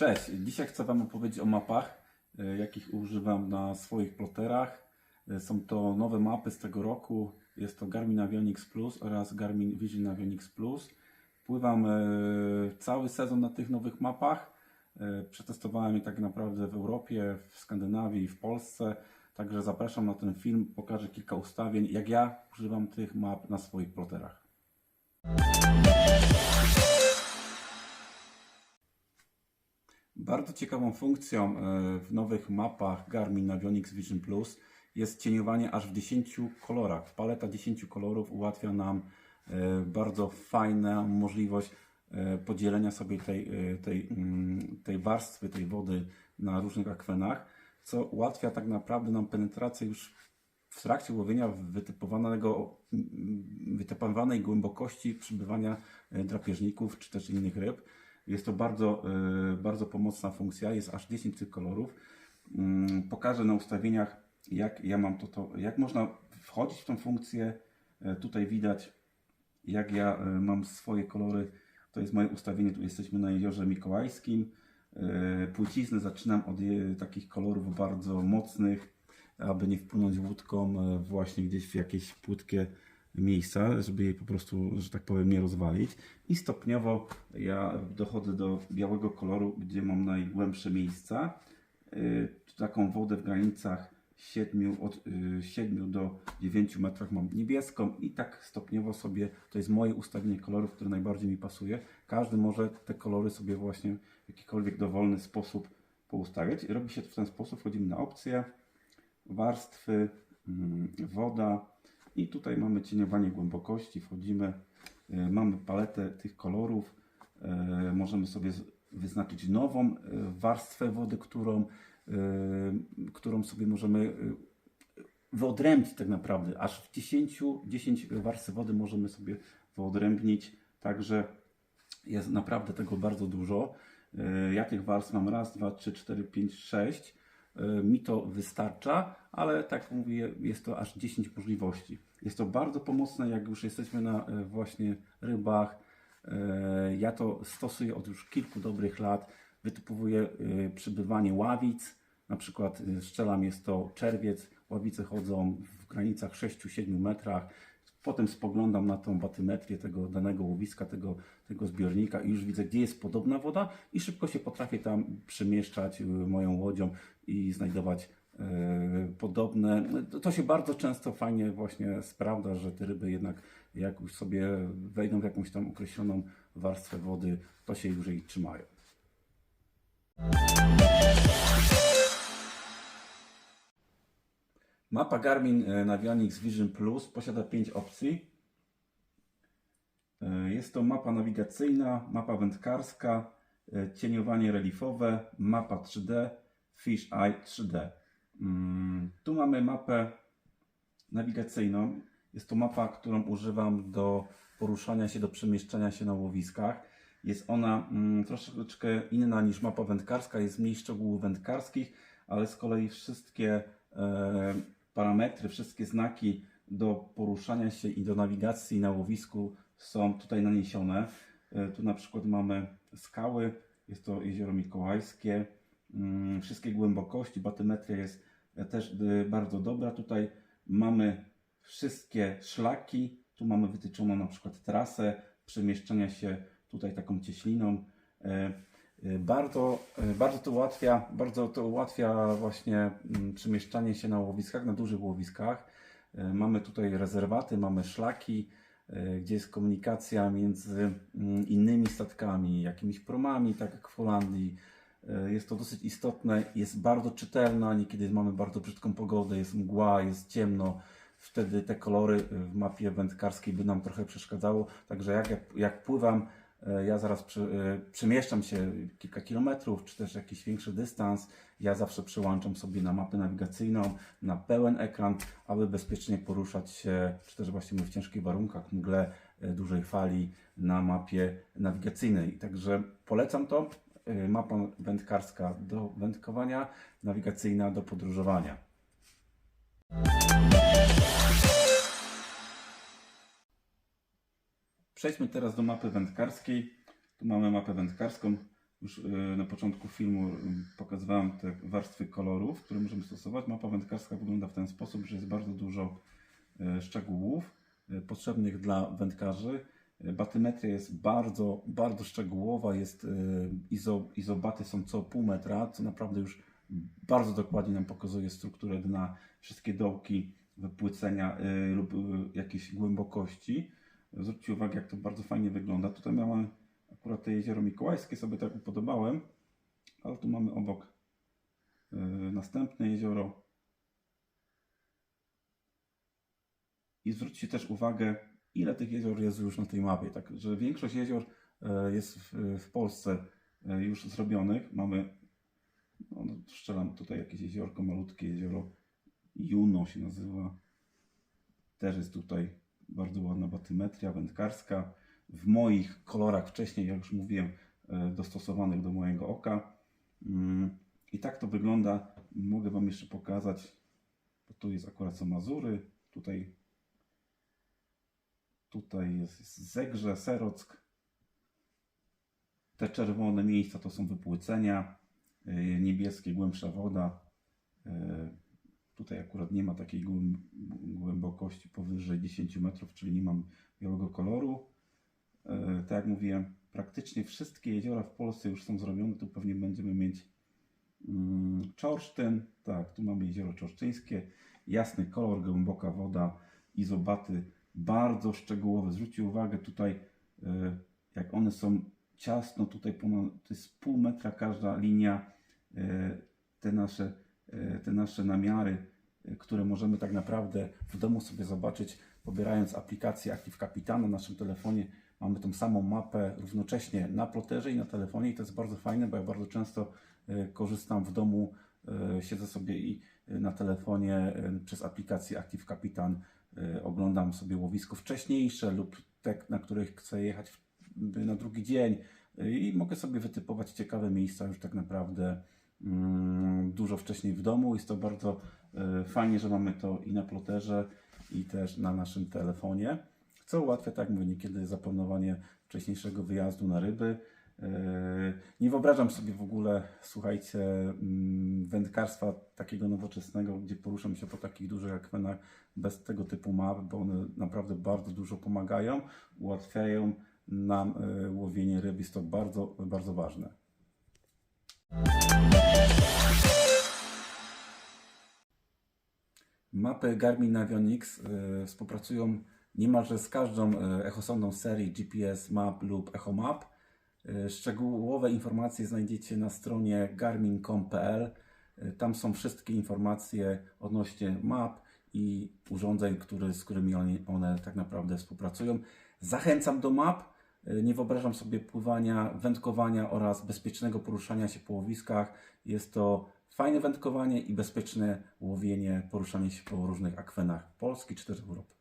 Cześć, dzisiaj chcę Wam opowiedzieć o mapach, e, jakich używam na swoich ploterach. E, Są to nowe mapy z tego roku. Jest to Garmin Avionics Plus oraz Garmin Vision Avionics Plus. Pływam e, cały sezon na tych nowych mapach. Przetestowałem je tak naprawdę w Europie, w Skandynawii i w Polsce. Także zapraszam na ten film. Pokażę kilka ustawień, jak ja używam tych map na swoich ploterach. Bardzo ciekawą funkcją e, w nowych mapach Garmin Avionics Vision Plus jest cieniowanie aż w 10 kolorach. Paleta 10 kolorów ułatwia nam e, bardzo fajną możliwość e, podzielenia sobie tej, tej, mm, tej warstwy, tej wody na różnych akwenach, co ułatwia tak naprawdę nam penetrację już w trakcie łowienia wytypowanego, mm, wytypowanej głębokości przybywania drapieżników czy też innych ryb. Jest to bardzo, e, bardzo pomocna funkcja, jest aż 10 tych kolorów. Mm, Pokażę na ustawieniach, jak ja mam to, to jak można wchodzić w tą funkcję. E, Tutaj widać, jak ja e, mam swoje kolory. To jest moje ustawienie, tu jesteśmy na jeziorze Mikołajskim. E, Płcizny zaczynam od takich kolorów bardzo mocnych, aby nie wpłynąć łódką właśnie gdzieś w jakieś płytkie miejsca, żeby jej po prostu, że tak powiem, nie rozwalić. I stopniowo ja dochodzę do białego koloru, gdzie mam najgłębsze miejsca. Y, Taką wodę w granicach 7, od y, 7 do 9 metrach mam niebieską i tak stopniowo sobie, to jest moje ustawienie kolorów, które najbardziej mi pasuje. Każdy może te kolory sobie właśnie w jakikolwiek dowolny sposób poustawiać. Robi się to w ten sposób, wchodzimy na opcje, warstwy, mm, woda i tutaj mamy cieniowanie głębokości, wchodzimy, y, mamy paletę tych kolorów, y, możemy sobie wyznaczyć nową y, warstwę wody, którą, którą sobie możemy wyodrębnić tak naprawdę. Aż w 10, 10 warstw wody możemy sobie wyodrębnić, także jest naprawdę tego bardzo dużo. Ja tych warstw mam raz, dwa, trzy, cztery, pięć, sześć. Y, Mi to wystarcza, ale tak mówię, jest to aż 10 możliwości. Jest to bardzo pomocne, jak już jesteśmy na y, właśnie rybach. Y, Ja to stosuję od już kilku dobrych lat. Wytypowuję przybywanie ławic. Na przykład strzelam jest to czerwiec. Ławice chodzą w granicach 6-7 metrach. Potem spoglądam na tą batymetrię tego danego łowiska, tego, tego zbiornika i już widzę, gdzie jest podobna woda i szybko się potrafię tam przemieszczać y, moją łodzią i znajdować y, podobne. To- To się bardzo często fajnie właśnie sprawdza, że te ryby jednak jak już sobie wejdą w jakąś tam określoną warstwę wody, to się już jej trzymają. Mapa Garmin e, Navionics Vision Plus posiada 5 opcji. E, Jest to mapa nawigacyjna, mapa wędkarska, e, cieniowanie relifowe, mapa 3D, Fish Eye 3D. Mm, Tu mamy mapę nawigacyjną. Jest to mapa, którą używam do poruszania się, do przemieszczania się na łowiskach. Jest ona mm, troszeczkę inna niż mapa wędkarska, jest mniej szczegółów wędkarskich, ale z kolei wszystkie parametry, wszystkie znaki do poruszania się i do nawigacji na łowisku są tutaj naniesione. E, tu na przykład mamy skały, jest to jezioro Mikołajskie, mm, wszystkie głębokości, batymetria jest e, też e, bardzo dobra. Tutaj mamy wszystkie szlaki, tu mamy wytyczoną na przykład trasę przemieszczania się tutaj taką cieśliną. E, Bardzo, e, bardzo to ułatwia, bardzo to ułatwia właśnie mm, przemieszczanie się na łowiskach, na dużych łowiskach. E, Mamy tutaj rezerwaty, mamy szlaki, gdzie jest komunikacja między mm, innymi statkami, jakimiś promami, tak jak w Holandii. Jest to dosyć istotne, jest bardzo czytelna, niekiedy mamy bardzo brzydką pogodę, jest mgła, jest ciemno. Wtedy te kolory w mapie wędkarskiej by nam trochę przeszkadzało. Także jak, jak, jak pływam, ja zaraz przy, e, przemieszczam się kilka kilometrów, czy też jakiś większy dystans. Ja zawsze przełączam sobie na mapę nawigacyjną, na pełen ekran, aby bezpiecznie poruszać się, czy też właśnie w ciężkich warunkach, mgle, e, dużej fali na mapie nawigacyjnej. Także polecam to. E, Mapa wędkarska do wędkowania, nawigacyjna do podróżowania. Przejdźmy teraz do mapy wędkarskiej. Tu mamy mapę wędkarską. już y, na początku filmu y, pokazywałem te warstwy kolorów, które możemy stosować. Mapa wędkarska wygląda w ten sposób, że jest bardzo dużo y, szczegółów potrzebnych dla wędkarzy. Batymetria jest bardzo, bardzo szczegółowa, jest, izo, izobaty są co pół metra, co naprawdę już bardzo dokładnie nam pokazuje strukturę dna, wszystkie dołki, wypłycenia lub jakieś głębokości. Zwróćcie uwagę, jak to bardzo fajnie wygląda. Tutaj miałem akurat te jezioro Mikołajskie, sobie tak upodobałem, ale tu mamy obok y, następne jezioro. I zwróćcie też uwagę, ile tych jezior jest już na tej mapie. Tak, że większość jezior e, jest w, Polsce e, już zrobionych. Mamy, no, strzelam tutaj jakieś jeziorko, malutkie jezioro Juno się nazywa. Też jest tutaj bardzo ładna batymetria wędkarska. W moich kolorach wcześniej, jak już mówiłem, e, dostosowanych do mojego oka. Mm, I tak to wygląda. Mogę Wam jeszcze pokazać, bo tu jest akurat są Mazury, tutaj Tutaj jest, Zegrze, Serock. Te czerwone miejsca to są wypłycenia. Yy, Niebieskie, głębsza woda. Tutaj akurat nie ma takiej głęb- głębokości powyżej 10 metrów, czyli nie mam białego koloru. Yy, Tak jak mówiłem, praktycznie wszystkie jeziora w Polsce już są zrobione. Tu pewnie będziemy mieć mm, Czorsztyn. Tak, tu mamy jezioro czorsztyńskie. Jasny kolor, głęboka woda, izobaty bardzo szczegółowe. Zwróćcie uwagę tutaj, e, jak one są ciasno, tutaj ponad, to jest pół metra każda linia, e, te nasze, e, te nasze namiary, e, które możemy tak naprawdę w domu sobie zobaczyć, pobierając aplikację Active Capitan na naszym telefonie. Mamy tą samą mapę równocześnie na ploterze i na telefonie i to jest bardzo fajne, bo ja bardzo często e, korzystam w domu, e, siedzę sobie i e, na telefonie e, przez aplikację Active Capitan e, oglądam sobie łowisko wcześniejsze lub te, na których chcę jechać na drugi dzień e, i mogę sobie wytypować ciekawe miejsca już tak naprawdę dużo wcześniej w domu. Jest to bardzo e, fajnie, że mamy to i na ploterze i też na naszym telefonie, co ułatwia, tak jak mówię, niekiedy zaplanowanie wcześniejszego wyjazdu na ryby. E, Nie wyobrażam sobie w ogóle, słuchajcie, mm, wędkarstwa takiego nowoczesnego, gdzie poruszam się po takich dużych akwenach bez tego typu map, bo one naprawdę bardzo dużo pomagają, ułatwiają nam e, łowienie ryb. Jest to bardzo, bardzo ważne. Mapy Garmin Navionics y, współpracują niemalże z każdą y, echosondą serii GPS Map lub EchoMap. Y, szczegółowe informacje znajdziecie na stronie garmin.com.pl. Tam są wszystkie informacje odnośnie map i urządzeń, które, z którymi one, one tak naprawdę współpracują. Zachęcam do map. Y, Nie wyobrażam sobie pływania, wędkowania oraz bezpiecznego poruszania się po łowiskach. Jest to fajne wędkowanie i bezpieczne łowienie, poruszanie się po różnych akwenach Polski czy też Europy.